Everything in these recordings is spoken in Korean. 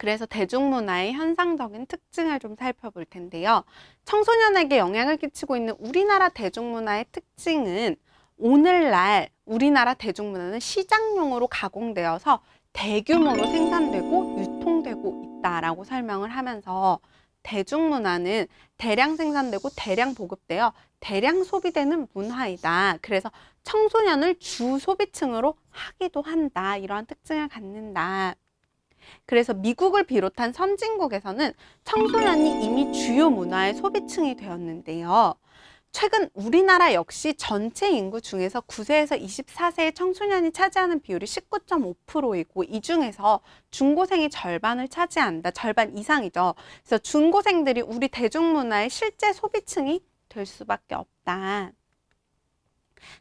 그래서 대중문화의 현상적인 특징을 좀 살펴볼 텐데요. 청소년에게 영향을 끼치고 있는 우리나라 대중문화의 특징은 오늘날 우리나라 대중문화는 시장용으로 가공되어서 대규모로 생산되고 유통되고 있다라고 설명을 하면서 대중문화는 대량 생산되고 대량 보급되어 대량 소비되는 문화이다. 그래서 청소년을 주 소비층으로 하기도 한다. 이러한 특징을 갖는다. 그래서 미국을 비롯한 선진국에서는 청소년이 이미 주요 문화의 소비층이 되었는데요. 최근 우리나라 역시 전체 인구 중에서 9세에서 24세의 청소년이 차지하는 비율이 19.5%이고 이 중에서 중고생이 절반을 차지한다. 절반 이상이죠. 그래서 중고생들이 우리 대중문화의 실제 소비층이 될 수밖에 없다.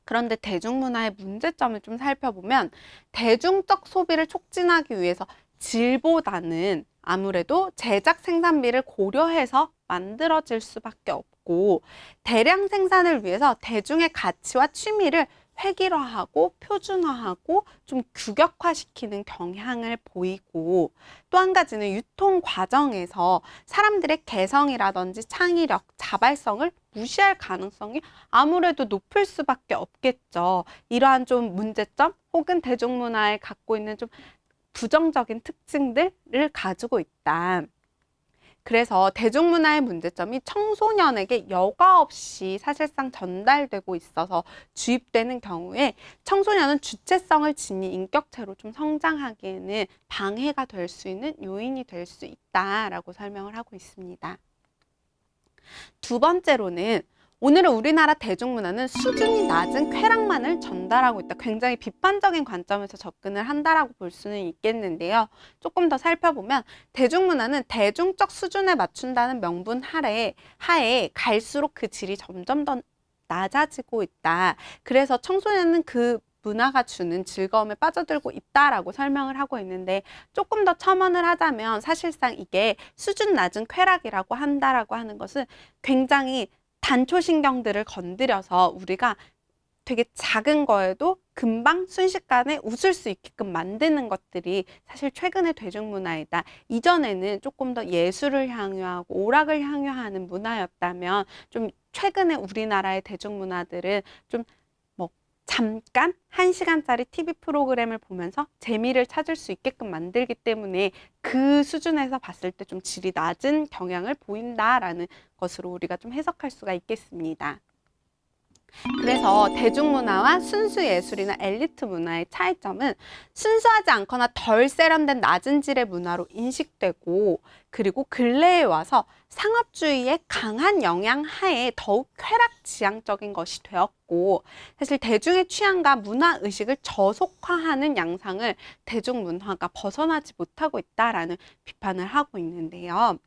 그런데 대중문화의 문제점을 좀 살펴보면 대중적 소비를 촉진하기 위해서 질보다는 아무래도 제작 생산비를 고려해서 만들어질 수밖에 없고 대량 생산을 위해서 대중의 가치와 취미를 획일화하고 표준화하고 좀 규격화시키는 경향을 보이고 또 한 가지는 유통 과정에서 사람들의 개성이라든지 창의력, 자발성을 무시할 가능성이 아무래도 높을 수밖에 없겠죠. 이러한 좀 문제점 혹은 대중문화에 갖고 있는 좀 부정적인 특징들을 가지고 있다. 그래서 대중문화의 문제점이 청소년에게 여과 없이 사실상 전달되고 있어서 주입되는 경우에 청소년은 주체성을 지닌 인격체로 좀 성장하기에는 방해가 될 수 있는 요인이 될 수 있다라고 설명을 하고 있습니다. 두 번째로는 오늘은 우리나라 대중문화는 수준이 낮은 쾌락만을 전달하고 있다. 굉장히 비판적인 관점에서 접근을 한다라고 볼 수는 있겠는데요. 조금 더 살펴보면 대중문화는 대중적 수준에 맞춘다는 명분 하에, 하에 갈수록 그 질이 점점 더 낮아지고 있다. 그래서 청소년은 그 문화가 주는 즐거움에 빠져들고 있다라고 설명을 하고 있는데 조금 더 첨언을 하자면 사실상 이게 수준 낮은 쾌락이라고 한다라고 하는 것은 굉장히 단초신경들을 건드려서 우리가 되게 작은 거에도 금방 순식간에 웃을 수 있게끔 만드는 것들이 사실 최근의 대중문화이다. 이전에는 조금 더 예술을 향유하고 오락을 향유하는 문화였다면 좀 최근에 우리나라의 대중문화들은 좀뭐 잠깐 한 시간짜리 TV 프로그램을 보면서 재미를 찾을 수 있게끔 만들기 때문에 그 수준에서 봤을 때 좀 질이 낮은 경향을 보인다라는 것으로 우리가 좀 해석할 수가 있겠습니다. 그래서 대중문화와 순수 예술이나 엘리트 문화의 차이점은 순수하지 않거나 덜 세련된 낮은 질의 문화로 인식되고 그리고 근래에 와서 상업주의의 강한 영향 하에 더욱 쾌락 지향적인 것이 되었고 사실 대중의 취향과 문화 의식을 저속화하는 양상을 대중문화가 벗어나지 못하고 있다라는 비판을 하고 있는데요.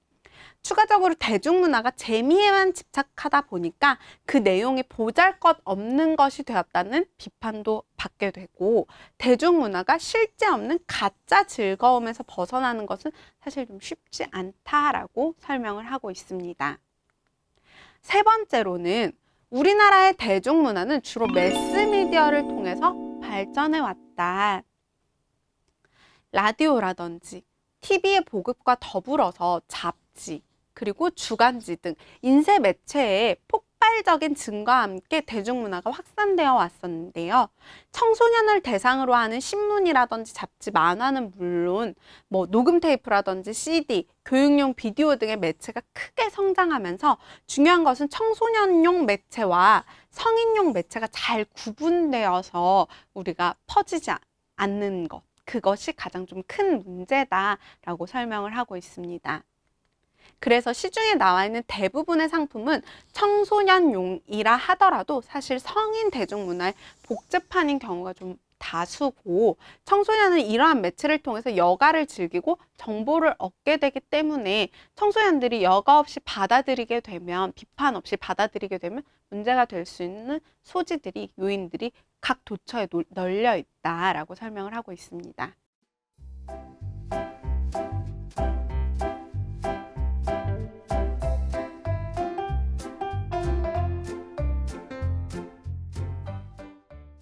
추가적으로 대중문화가 재미에만 집착하다 보니까 그 내용이 보잘것 없는 것이 되었다는 비판도 받게 되고 대중문화가 실제 없는 가짜 즐거움에서 벗어나는 것은 사실 좀 쉽지 않다라고 설명을 하고 있습니다. 세 번째로는 우리나라의 대중문화는 주로 매스미디어를 통해서 발전해 왔다. 라디오라든지 TV의 보급과 더불어서 잡 지, 그리고 주간지 등 인쇄 매체의 폭발적인 증가와 함께 대중문화가 확산되어 왔었는데요. 청소년을 대상으로 하는 신문이라든지 잡지, 만화는 물론 뭐 녹음 테이프라든지 CD, 교육용 비디오 등의 매체가 크게 성장하면서 중요한 것은 청소년용 매체와 성인용 매체가 잘 구분되어서 우리가 퍼지지 않는 것. 그것이 가장 좀 큰 문제다라고 설명을 하고 있습니다. 그래서 시중에 나와 있는 대부분의 상품은 청소년용이라 하더라도 사실 성인 대중문화의 복제판인 경우가 좀 다수고 청소년은 이러한 매체를 통해서 여가를 즐기고 정보를 얻게 되기 때문에 청소년들이 여가 없이 받아들이게 되면 비판 없이 받아들이게 되면 문제가 될 수 있는 소지들이 요인들이 각 도처에 널려 있다라고 설명을 하고 있습니다.